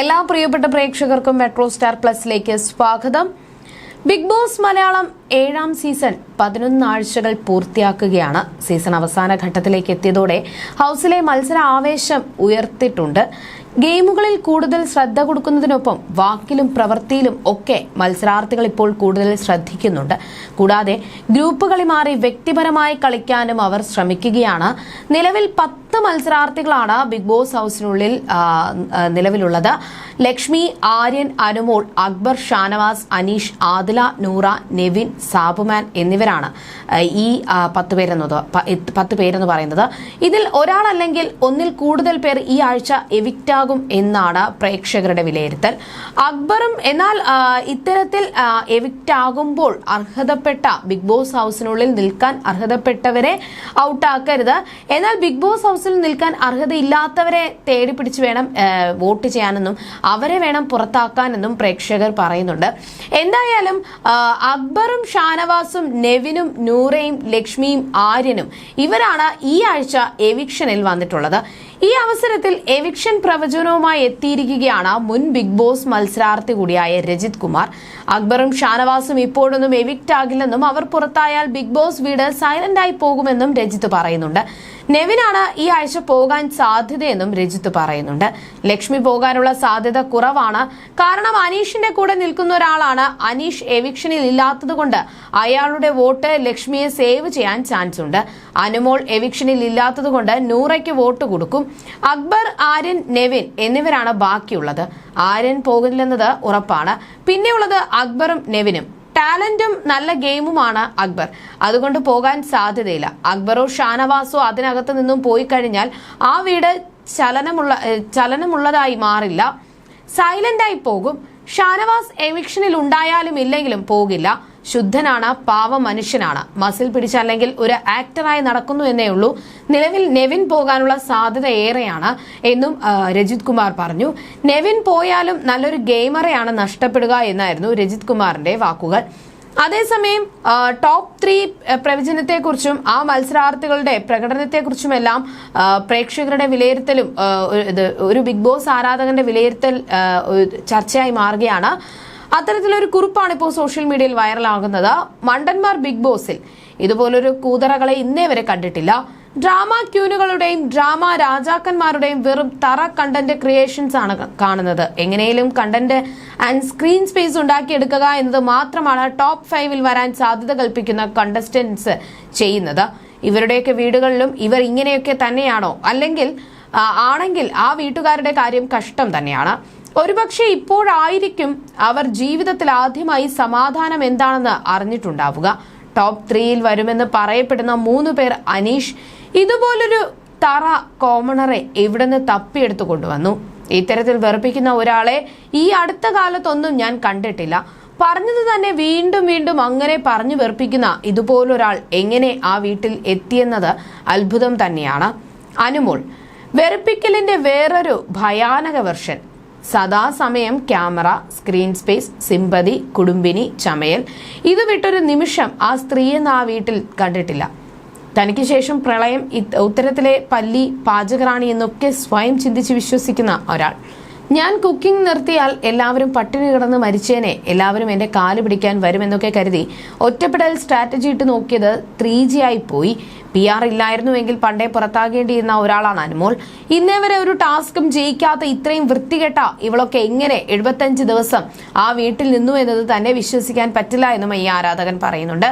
എല്ലാ പ്രിയപ്പെട്ട പ്രേക്ഷകർക്കും മെട്രോ സ്റ്റാർ പ്ലസിലേക്ക് സ്വാഗതം. ബിഗ് ബോസ് മലയാളം ഏഴാം സീസൺ പതിനൊന്ന് ആഴ്ചകൾ പൂർത്തിയാക്കുകയാണ്. സീസൺ അവസാന ഘട്ടത്തിലേക്ക് എത്തിയതോടെ ഹൗസിലെ മത്സര ആവേശം ഉയർത്തിയിട്ടുണ്ട്. ഗെയിമുകളിൽ കൂടുതൽ ശ്രദ്ധ കൊടുക്കുന്നതിനൊപ്പം വാക്കിലും പ്രവൃത്തിയിലും ഒക്കെ മത്സരാർത്ഥികൾ ഇപ്പോൾ കൂടുതൽ ശ്രദ്ധിക്കുന്നുണ്ട്. കൂടാതെ ഗ്രൂപ്പുകളി മാറി വ്യക്തിപരമായി കളിക്കാനും അവർ ശ്രമിക്കുകയാണ്. നിലവിൽ പത്ത് മത്സരാർത്ഥികളാണ് ബിഗ് ബോസ് ഹൗസിനുള്ളിൽ നിലവിലുള്ളത്. ലക്ഷ്മി ആര്യൻ അനുമോൾ അക്ബർ ഷാനവാസ് അനീഷ് ആദില നൂറ നെവിൻ സാബുമാൻ എന്നിവരാണ് ഈ പത്ത് പേരെന്നത് പത്ത് പേരെന്ന് പറയുന്നത്. ഇതിൽ ഒരാളല്ലെങ്കിൽ ഒന്നിൽ കൂടുതൽ പേർ ഈ ആഴ്ച എവിക്റ്റാകും എന്നാണ് പ്രേക്ഷകരുടെ വിലയിരുത്തൽ. അക്ബറും എന്നാൽ ഇത്തരത്തിൽ എവിക്റ്റാകുമ്പോൾ അർഹതപ്പെട്ട ബിഗ് ബോസ് ഹൗസിനുള്ളിൽ നിൽക്കാൻ അർഹതപ്പെട്ടവരെ ഔട്ടാക്കരുത് എന്നാൽ ബിഗ് ബോസ് ഹൗസിൽ നിൽക്കാൻ അർഹതയില്ലാത്തവരെ തേടി പിടിച്ച് വേണം വോട്ട് ചെയ്യാനെന്നും. അവരെ വേണം പുറത്താക്കാനെന്നും പ്രേക്ഷകർ പറയുന്നുണ്ട്. എന്തായാലും അക്ബറും ഷാനവാസും നെവിനും നൂറയും ലക്ഷ്മിയും ആര്യനും ഇവരാണ് ഈ ആഴ്ച എവിക്ഷനിൽ വന്നിട്ടുള്ളത്. ഈ അവസരത്തിൽ എവിക്ഷൻ പ്രവചനവുമായി എത്തിയിരിക്കുകയാണ് മുൻ ബിഗ് ബോസ് മത്സരാർത്ഥി കൂടിയായ രജിത് കുമാർ. അക്ബറും ഷാനവാസും ഇപ്പോഴൊന്നും എവിക്റ്റ് ആകില്ലെന്നും അവർ പുറത്തായാൽ ബിഗ് ബോസ് വീട് സൈലന്റായി പോകുമെന്നും രജിത്ത് പറയുന്നുണ്ട്. നെവിനാണ് ഈ ആഴ്ച പോകാൻ സാധ്യതയെന്നും രജിത്ത് പറയുന്നുണ്ട്. ലക്ഷ്മി പോകാനുള്ള സാധ്യത കുറവാണ്. കാരണം അനീഷിന്റെ കൂടെ നിൽക്കുന്ന ഒരാളാണ് അനീഷ് എവിക്ഷനിൽ ഇല്ലാത്തതുകൊണ്ട് അയാളുടെ വോട്ട് ലക്ഷ്മിയെ സേവ് ചെയ്യാൻ ചാൻസ് ഉണ്ട്. അനുമോൾ എവിക്ഷനിൽ ഇല്ലാത്തതുകൊണ്ട് നൂറയ്ക്ക് വോട്ട് കൊടുക്കും. അക്ബർ ആര്യൻ നെവിൻ എന്നിവരാണ് ബാക്കിയുള്ളത്. ആര്യൻ പോകില്ലെന്നത് ഉറപ്പാണ്. പിന്നെയുള്ളത് അക്ബറും നെവിനും. ടാലന്റും നല്ല ഗെയിമുമാണ് അക്ബർ. അതുകൊണ്ട് പോകാൻ സാധ്യതയില്ല. അക്ബറോ ഷാനവാസോ അതിനകത്ത് നിന്നും പോയി കഴിഞ്ഞാൽ ആ വീട് ചലനമുള്ള ചലനമുള്ളതായി മാറില്ല. സൈലന്റായി പോകും. ഷാനവാസ് എവിക്ഷനിൽ ഉണ്ടായാലും ഇല്ലെങ്കിലും പോകില്ല. ശുദ്ധനാണ് പാവ മനുഷ്യനാണ് മസിൽ പിടിച്ചല്ലെങ്കിൽ ഒരു ആക്ടറായി നടക്കുന്നു എന്നേ ഉള്ളൂ. നിലവിൽ നെവിൻ പോകാനുള്ള സാധ്യത ഏറെയാണ് എന്നും രജിത് കുമാർ പറഞ്ഞു. നെവിൻ പോയാലും നല്ലൊരു ഗെയിമറെയാണ് നഷ്ടപ്പെടുക എന്നായിരുന്നു രജിത് കുമാറിന്റെ വാക്കുകൾ. അതേസമയം ടോപ്പ് ത്രീ പ്രവചനത്തെക്കുറിച്ചും ആ മത്സരാർത്ഥികളുടെ പ്രകടനത്തെക്കുറിച്ചുമെല്ലാം പ്രേക്ഷകരുടെ വിലയിരുത്തലും ഒരു- ബിഗ് ബോസ് ആരാധകന്റെ വിലയിരുത്തൽ ചർച്ചയായി മാറുകയാണ്. അത്തരത്തിലൊരു കുറിപ്പാണ് ഇപ്പോൾ സോഷ്യൽ മീഡിയയിൽ വൈറലാകുന്നത്. മണ്ടന്മാർ ബിഗ് ബോസിൽ. ഇതുപോലൊരു കൂതറകളെ ഇന്നേ വരെ കണ്ടിട്ടില്ല. ഡ്രാമ ക്യൂനുകളുടെയും ഡ്രാമ രാജാക്കന്മാരുടെയും വെറും തറ കണ്ടന്റ് ക്രിയേഷൻസ് ആണ് കാണുന്നത്. എങ്ങനെയും കണ്ടന്റ് ആൻഡ് സ്ക്രീൻ സ്പേസ് ഉണ്ടാക്കിയെടുക്കുക എന്നത് മാത്രമാണ് ടോപ്പ് ഫൈവിൽ വരാൻ സാധ്യത കൽപ്പിക്കുന്ന കണ്ടസ്റ്റൻസ് ചെയ്യുന്നത്. ഇവരുടെയൊക്കെ വീടുകളിലും ഇവർ ഇങ്ങനെയൊക്കെ തന്നെയാണോ? അല്ലെങ്കിൽ ആണെങ്കിൽ ആ വീട്ടുകാരുടെ കാര്യം കഷ്ടം തന്നെയാണ്. ഒരുപക്ഷെ ഇപ്പോഴായിരിക്കും അവർ ജീവിതത്തിൽ ആദ്യമായി സമാധാനം എന്താണെന്ന് അറിഞ്ഞിട്ടുണ്ടാവുക. ടോപ്പ് ത്രീയിൽ വരുമെന്ന് പറയപ്പെടുന്ന മൂന്ന് പേർ അനീഷ് ഇതുപോലൊരു തറ കോമണറെ എവിടുന്ന് തപ്പിയെടുത്തു കൊണ്ടുവന്നു. ഇത്തരത്തിൽ വെറുപ്പിക്കുന്ന ഒരാളെ ഈ അടുത്ത കാലത്തൊന്നും ഞാൻ കണ്ടിട്ടില്ല. പറഞ്ഞത് തന്നെ വീണ്ടും വീണ്ടും അങ്ങനെ പറഞ്ഞു വെറുപ്പിക്കുന്ന ഇതുപോലൊരാൾ എങ്ങനെ ആ വീട്ടിൽ എത്തിയെന്നത് അത്ഭുതം തന്നെയാണ്. അനുമോൾ വെറുപ്പിക്കലിന്റെ വേറൊരു ഭയാനക വെർഷൻ. സദാസമയം ക്യാമറ സ്ക്രീൻ സ്പേസ് സിമ്പതി കുടുംബിനി ചമയൽ. ഇത് വിട്ടൊരു നിമിഷം ആ സ്ത്രീയെന്ന് ആ വീട്ടിൽ കണ്ടിട്ടില്ല. തനിക്ക് ശേഷം പ്രളയം ഉത്തരത്തിലെ പല്ലി പാചകറാണി എന്നൊക്കെ സ്വയം ചിന്തിച്ച് വിശ്വസിക്കുന്ന ഒരാൾ. ഞാൻ കുക്കിംഗ് നിർത്തിയാൽ എല്ലാവരും പട്ടിണി കിടന്ന് മരിച്ചേനെ. എല്ലാവരും എന്റെ കാൽ പിടിക്കാൻ വരുമെന്നൊക്കെ കരുതി ഒറ്റപ്പെടൽ സ്ട്രാറ്റജി ഇട്ട് നോക്കിയത് ത്രീ ജി ആയി പോയി. പി ആർ ഇല്ലായിരുന്നുവെങ്കിൽ പണ്ടേ പുറത്താകേണ്ടിയിരുന്ന ഒരാളാണ് അനുമോൾ. ഇന്നേ വരെ ഒരു ടാസ്കും ജയിക്കാത്ത ഇത്രയും വൃത്തികെട്ട ഇവളൊക്കെ എങ്ങനെ എഴുപത്തഞ്ച് ദിവസം ആ വീട്ടിൽ നിന്നു എന്നത് തന്നെ വിശ്വസിക്കാൻ പറ്റില്ല എന്നും ഈ ആരാധകൻ പറയുന്നുണ്ട്.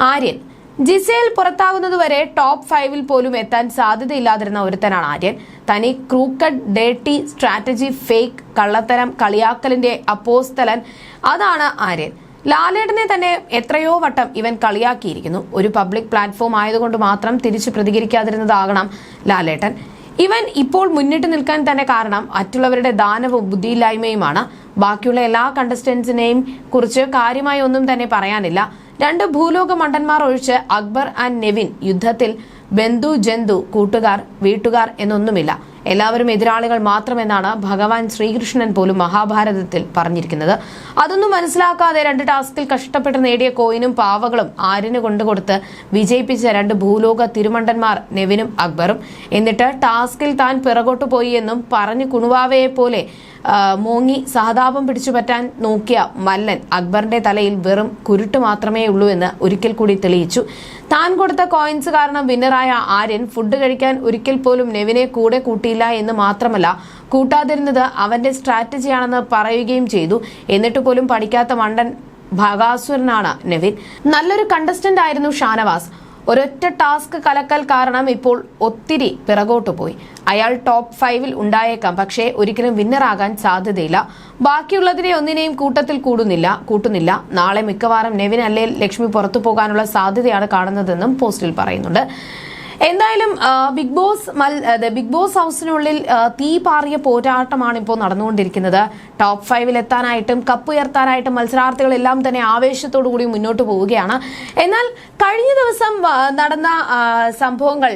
ആര്യൻ ജിസേൽ പുറത്താകുന്നതുവരെ ടോപ്പ് ഫൈവിൽ പോലും എത്താൻ സാധ്യതയില്ലാതിരുന്ന ഒരുത്തനാണ് ആര്യൻ. തനി ക്രൂക്കഡ് ഡേട്ടി സ്ട്രാറ്റജി ഫേക്ക് കള്ളത്തരം കളിയാക്കലിന്റെ അപ്പോസ്തലൻ അതാണ് ആര്യൻ. ലാലേട്ടനെ തന്നെ എത്രയോ വട്ടം ഇവൻ കളിയാക്കിയിരിക്കുന്നു. ഒരു പബ്ലിക് പ്ലാറ്റ്ഫോം ആയതുകൊണ്ട് മാത്രം തിരിച്ചു പ്രതികരിക്കാതിരുന്നതാകണം ലാലേട്ടൻ. ഇവൻ ഇപ്പോൾ മുന്നിട്ട് നിൽക്കാൻ തന്നെ കാരണം മറ്റുള്ളവരുടെ ദാനവും ബുദ്ധിയില്ലായ്മയുമാണ്. ബാക്കിയുള്ള എല്ലാ കണ്ടസ്റ്റൻസിനെയും കുറിച്ച് കാര്യമായി ഒന്നും തന്നെ പറയാനില്ല. രണ്ട് ഭൂലോക മണ്ടന്മാർ ഒഴിച്ച് അക്ബർ ആൻഡ് നെവിൻ യുദ്ധത്തിൽ ബന്ധു ജന്തു കൂട്ടുകാർ വീട്ടുകാർ എന്നൊന്നുമില്ല. എല്ലാവരും എതിരാളികൾ മാത്രമെന്നാണ് ഭഗവാൻ ശ്രീകൃഷ്ണൻ പോലും മഹാഭാരതത്തിൽ പറഞ്ഞിരിക്കുന്നത്. അതൊന്നും മനസ്സിലാക്കാതെ രണ്ട് ടാസ്കിൽ കഷ്ടപ്പെട്ട് നേടിയ കോയിനും പാവകളും ആര്യന് കൊണ്ടുകൊടുത്ത് വിജയിപ്പിച്ച രണ്ട് ഭൂലോക തിരുമണ്ടന്മാർ നെവിനും അക്ബറും. എന്നിട്ട് ടാസ്കിൽ താൻ പിറകോട്ട് പോയി എന്നും പറഞ്ഞു കുണുവാവയെ പോലെ മൂങ്ങി സഹതാപം പിടിച്ചു പറ്റാൻ നോക്കിയ മല്ലൻ അക്ബറിന്റെ തലയിൽ വെറും കുരുട്ട് മാത്രമേ ഉള്ളൂ എന്ന് ഒരിക്കൽ കൂടി തെളിയിച്ചു. താൻ കൊടുത്ത കോയിൻസ് കാരണം വിന്നറായ ആര്യൻ ഫുഡ് കഴിക്കാൻ ഒരിക്കൽ പോലും നെവിനെ കൂടെ കൂട്ടിയില്ല എന്ന് മാത്രമല്ല കൂട്ടാതിരുന്നത് അവന്റെ സ്ട്രാറ്റജിയാണെന്ന് പറയുകയും ചെയ്തു. എന്നിട്ട് പോലും പഠിക്കാത്ത മണ്ടൻ ഭഗാസുരനാണ് നെവിൻ. നല്ലൊരു കണ്ടസ്റ്റന്റ് ആയിരുന്നു ഷാനവാസ്. ഒരൊറ്റ ടാസ്ക് കലക്കൽ കാരണം ഇപ്പോൾ ഒത്തിരി പിറകോട്ട് പോയി. അയാൾ ടോപ്പ് ഫൈവിൽ ഉണ്ടായേക്കാം പക്ഷേ ഒരിക്കലും വിന്നറാകാൻ സാധ്യതയില്ല. ബാക്കിയുള്ളതിനെ ഒന്നിനെയും കൂട്ടത്തിൽ കൂടുന്നില്ല കൂട്ടുന്നില്ല. നാളെ മിക്കവാറും നെവിൻ അല്ലേ ലക്ഷ്മി പുറത്തു പോകാനുള്ള സാധ്യതയാണ് കാണുന്നതെന്നും പോസ്റ്റിൽ പറയുന്നുണ്ട്. എന്തായാലും ബിഗ് ബോസ് മൽ ബിഗ് ബോസ് ഹൗസിനുള്ളിൽ തീ പാറിയ പോരാട്ടമാണ് ഇപ്പോൾ നടന്നുകൊണ്ടിരിക്കുന്നത്. ടോപ്പ് ഫൈവിൽ എത്താനായിട്ടും കപ്പ് ഉയർത്താനായിട്ടും മത്സരാർത്ഥികളെല്ലാം തന്നെ ആവേശത്തോടു കൂടി മുന്നോട്ട് പോവുകയാണ്. എന്നാൽ കഴിഞ്ഞ ദിവസം നടന്ന സംഭവങ്ങൾ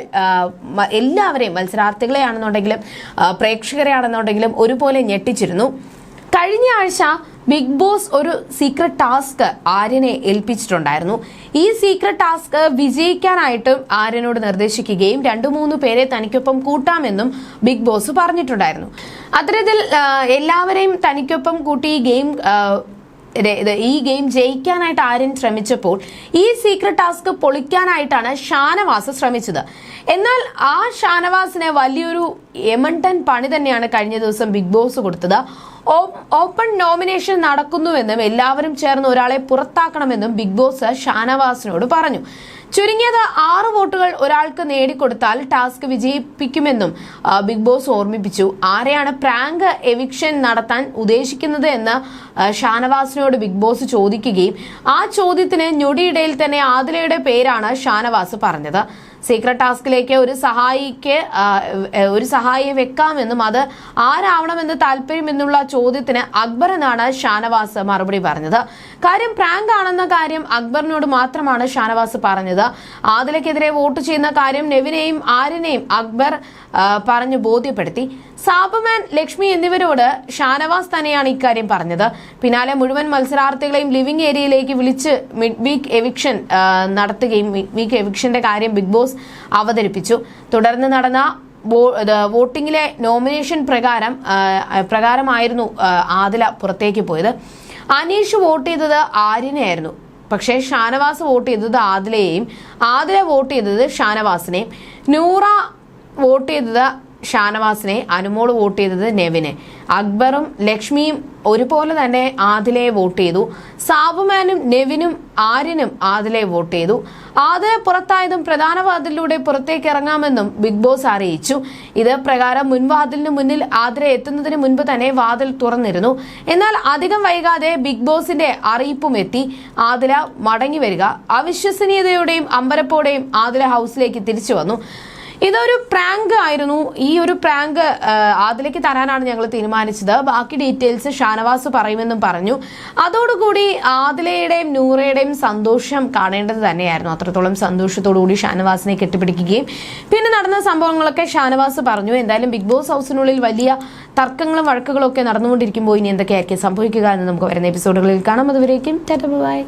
എല്ലാവരെയും മത്സരാർത്ഥികളെ ആണെന്നുണ്ടെങ്കിലും പ്രേക്ഷകരെ ആണെന്നുണ്ടെങ്കിലും ഒരുപോലെ ഞെട്ടിച്ചിരുന്നു. കഴിഞ്ഞ ആഴ്ച ബിഗ് ബോസ് ഒരു സീക്രട്ട് ടാസ്ക് ആര്യനെ ഏൽപ്പിച്ചിട്ടുണ്ടായിരുന്നു. ഈ സീക്രട്ട് ടാസ്ക് വിജയിക്കാനായിട്ടും ആര്യനോട് നിർദ്ദേശിക്കുകയും രണ്ടു മൂന്ന് പേരെ തനിക്കൊപ്പം കൂട്ടാമെന്നും ബിഗ് ബോസ് പറഞ്ഞിട്ടുണ്ടായിരുന്നു. അത്തരത്തിൽ എല്ലാവരെയും തനിക്കൊപ്പം കൂട്ടി ഈ ഗെയിം ഈ ഗെയിം ജയിക്കാനായിട്ട് ആര്യൻ ശ്രമിച്ചപ്പോൾ ഈ സീക്രട്ട് ടാസ്ക് പൊളിക്കാനായിട്ടാണ് ഷാനവാസ് ശ്രമിച്ചത്. എന്നാൽ ആ ഷാനവാസിനെ വലിയൊരു എമണ്ടൻ പണി തന്നെയാണ് കഴിഞ്ഞ ദിവസം ബിഗ് ബോസ് കൊടുത്തത്. ഓപ്പൺ നോമിനേഷൻ നടക്കുന്നുവെന്നും എല്ലാവരും ചേർന്ന് ഒരാളെ പുറത്താക്കണമെന്നും ബിഗ് ബോസ് ഷാനവാസിനോട് പറഞ്ഞു. ചുരുങ്ങിയത് ആറ് വോട്ടുകൾ ഒരാൾക്ക് നേടിക്കൊടുത്താൽ ടാസ്ക് വിജയിപ്പിക്കുമെന്നും ബിഗ് ബോസ് ഓർമ്മിപ്പിച്ചു. ആരെയാണ് പ്രാങ്ക് എവിക്ഷൻ നടത്താൻ ഉദ്ദേശിക്കുന്നത് എന്ന് ഷാനവാസിനോട് ബിഗ് ബോസ് ചോദിക്കുകയും ആ ചോദ്യത്തിന് ഞൊടിയിടയിൽ തന്നെ ആദിലയുടെ പേരാണ് ഷാനവാസ് പറഞ്ഞത്. സീക്രട്ട് ടാസ്കിലേക്ക് ഒരു സഹായിക്ക് ഒരു സഹായിയെ വെക്കാമെന്നും അത് ആരാവണമെന്ന് താല്പര്യമെന്നുള്ള ചോദ്യത്തിന് അക്ബർ എന്നാണ് ഷാനവാസ് മറുപടി പറഞ്ഞത്. കാര്യം പ്രാങ്ക് ആണെന്ന കാര്യം അക്ബറിനോട് മാത്രമാണ് ഷാനവാസ് പറഞ്ഞത്. ആദിലക്കെതിരെ വോട്ട് ചെയ്യുന്ന കാര്യം നെവിനെയും ആര്യനെയും അക്ബർ പറഞ്ഞു ബോധ്യപ്പെടുത്തി. സാബുമാൻ ലക്ഷ്മി എന്നിവരോട് ഷാനവാസ് തന്നെയാണ് ഇക്കാര്യം പറഞ്ഞത്. പിന്നാലെ മുഴുവൻ മത്സരാർത്ഥികളെയും ലിവിംഗ് ഏരിയയിലേക്ക് വിളിച്ച് മിഡ് വീക്ക് എവിക്ഷൻ നടത്തുകയും മിഡ് വീക്ക് എവിക്ഷന്റെ കാര്യം ബിഗ് ബോസ് അവതരിപ്പിച്ചു. തുടർന്ന് നടന്ന വോട്ടിങ്ങിലെ നോമിനേഷൻ പ്രകാരം പ്രകാരമായിരുന്നു ആദില പുറത്തേക്ക് പോയത്. അനീഷ് വോട്ട് ചെയ്തത് ആര്യനെയായിരുന്നു. പക്ഷേ ഷാനവാസ് വോട്ട് ചെയ്തത് ആദിലയെയും ആദില വോട്ട് ചെയ്തത് ഷാനവാസിനെയും. നൂറ വോട്ട് ചെയ്തത് ഷാനവാസിനെ അനുമോൾ വോട്ട് ചെയ്തത് നെവിന്. അക്ബറും ലക്ഷ്മിയും ഒരുപോലെ തന്നെ ആദിലയെ വോട്ട് ചെയ്തു. സാബുമാനും നെവിനും ആര്യനും ആദിലയെ വോട്ട് ചെയ്തു. ആദില പുറത്തായതും പ്രധാന വാതിലിലൂടെ പുറത്തേക്ക് ഇറങ്ങാമെന്നും ബിഗ് ബോസ് അറിയിച്ചു. ഇത് പ്രകാരം മുൻവാതിലിന് മുന്നിൽ ആതിര എത്തുന്നതിന് മുൻപ് തന്നെ വാതിൽ തുറന്നിരുന്നു. എന്നാൽ അധികം വൈകാതെ ബിഗ് ബോസിന്റെ അറിയിപ്പും എത്തി. ആതില മടങ്ങി വരിക. അവിശ്വസനീയതയോടെയും അമ്പരപ്പോടെയും ആദില ഹൗസിലേക്ക് തിരിച്ചു വന്നു. ഇതൊരു പ്രാങ്ക് ആയിരുന്നു. ഈ ഒരു പ്രാങ്ക് അതിലേക്ക് തരാനാണ് ഞങ്ങൾ തീരുമാനിച്ചത്. ബാക്കി ഡീറ്റെയിൽസ് ഷാനവാസ് പറയുമെന്നും പറഞ്ഞു. അതോടുകൂടി ആദിലയുടെയും നൂറയുടെയും സന്തോഷം കാണേണ്ടത് തന്നെയായിരുന്നു. അത്രത്തോളം സന്തോഷത്തോടു കൂടി ഷാനവാസിനെ കെട്ടിപ്പിടിക്കുകയും പിന്നെ നടന്ന സംഭവങ്ങളൊക്കെ ഷാനവാസ് പറഞ്ഞു. എന്തായാലും ബിഗ് ബോസ് ഹൗസിനുള്ളിൽ വലിയ തർക്കങ്ങളും വഴക്കുകളും ഒക്കെ നടന്നുകൊണ്ടിരിക്കുമ്പോൾ ഇനി എന്തൊക്കെയായിരിക്കും സംഭവിക്കുക എന്ന് നമുക്ക് വരുന്ന എപ്പിസോഡുകളിൽ കാണാം. അതുവരേക്കും ബൈ.